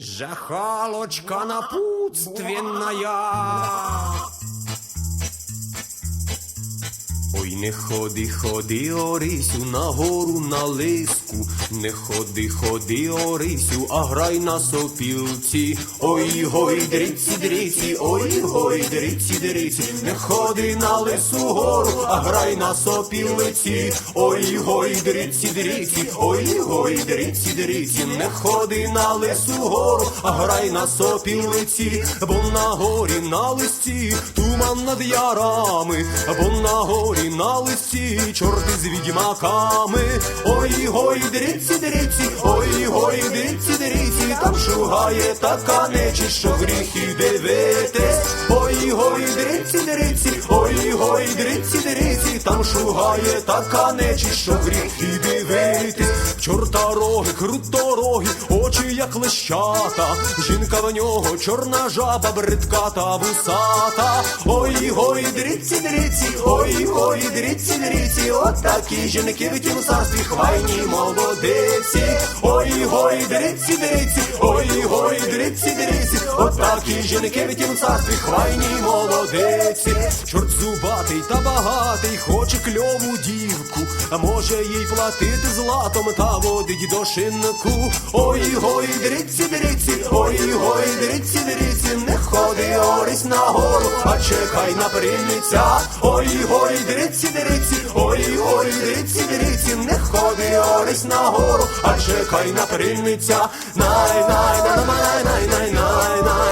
Жахалочка напутственная. Не ходи, ходи, Орисю, на гору на лиску, не ходи, ходи, Орисю, а грай на сопілці. Ой, гой, дриці, дриці, ой, гой, дриці, дриці, не ходи на лису гору, а грай на сопілці. Ой, гой, дриці, дриці, ой, гой, дриці, дриці, не ходи на лису гору, а грай на сопілиці, бо на горі на листі, туман над ярами, бо на горі на листі, чорти з відьмаками. Ой, гой, дріці, дріці, ой, гой, дріці, дріці, там шугає така нечі, що гріхи дивитись. Ой, гой, дріці, дріці, ой, гой, дріці, дриці, там шугає така нечість, що гріхи дивитись. Чорта роги, крутороги, очі як лещата, жінка в нього чорна жаба, бридка та вусата. Ой, гой, дриці, дриці, ой, гой, дриці, дриці, от такі жінки в тім царстві хвайні молодиці. Ой, гой, дриці, дриці, ой, гой, дриці, дриці, от такі жінки в тім царстві хвайні молодиці. Чорт зубатий та багатий, хоче кльову дівку, а може їй платити златом та водить до шинку. Ой, гой, дриці, дриці, ой, гой, дриці, дриці, не ходи орись на гору, а чекай на прийняття. Ой, гой, дриці, дриці, ой, гой, дриці, дриці, не ходи орись на гору, а чекай на прийняття. Най, най, най,